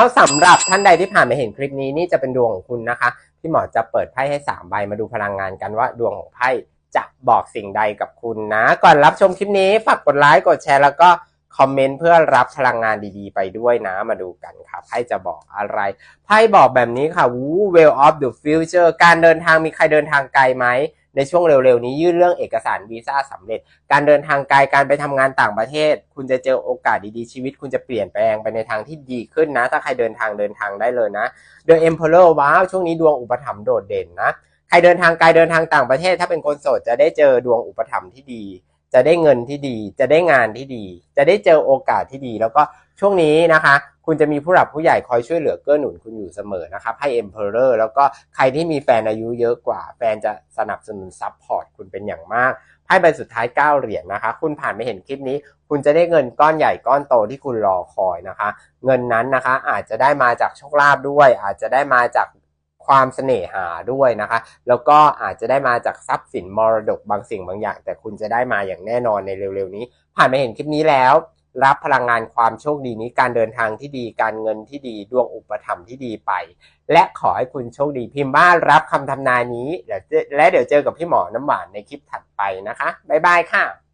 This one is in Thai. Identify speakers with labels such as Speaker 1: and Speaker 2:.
Speaker 1: แล้วสำหรับท่านใดที่ผ่านมาเห็นคลิปนี้นี่จะเป็นดวงของคุณนะคะพี่หมอจะเปิดไพ่ให้สามใบมาดูพลังงานกันว่าดวงของไพ่จะบอกสิ่งใดกับคุณนะ ก่อนรับชมคลิปนี้ฝากกดไลค์กดแชร์แล้วก็คอมเมนต์เพื่อรับพลังงานดีๆ ไปด้วยนะมาดูกันค่ะไพ่จะบอกอะไรไพ่บอกแบบนี้ค่ะวู well of the future การเดินทางมีใครเดินทางไกลไหม ในช่วงเร็วๆ นี้ยื่นเรื่องเอกสารวีซ่าสำเร็จ การเดินทางไกลการไปทำงานต่างประเทศ คุณจะเจอโอกาสดีๆชีวิต คุณจะเปลี่ยนแปลงไปในทางที่ดีขึ้นนะ ถ้าใครเดินทางเดินทางได้เลยนะ The Emperor ว้าวช่วงนี้ดวงอุปถัมภ์โดดเด่นนะใครเดินทางไกลเดินทางต่างประเทศ ถ้าเป็นคนโสดจะได้เจอดวงอุปถัมภ์ที่ดี จะได้เงินที่ดี จะได้งานที่ดี จะได้เจอโอกาสที่ดี แล้วก็ช่วงนี้นะคะ คุณจะมีผู้หลักผู้ใหญ่คอยช่วยเหลือเกื้อหนุนคุณอยู่เสมอนะครับ ให้ Emperor แล้วก็ใครที่มีแฟนอายุเยอะกว่า แฟนจะสนับสนุนซัพพอร์ตคุณเป็นอย่างมากไพ่ใบสุดท้าย 9 เหรียญนะคะ คุณผ่านไม่เห็นคลิปนี้ คุณจะได้เงินก้อนใหญ่ก้อนโตที่คุณรอคอยนะคะ เงินนั้นนะคะอาจจะได้มาจากโชคลาภด้วย อาจจะได้มาจากความเสน่หาด้วยนะคะ แล้วก็อาจจะได้มาจากทรัพย์สินมรดกบางสิ่งบางอย่าง แต่คุณจะได้มาอย่างแน่นอนในเร็วๆนี้ ผ่านมาเห็นคลิปนี้แล้ว รับพลังงานความโชคดีนี้การเดินทางที่ดีการเงินที่ดีดวงอุปถัมภ์ที่ดีไป และขอให้คุณโชคดีพิมพ์บ้านรับคำทำนายนี้และเดี๋ยวเจอกับพี่หมอน้ำหวานในคลิปถัดไปนะคะบ๊ายบายค่ะ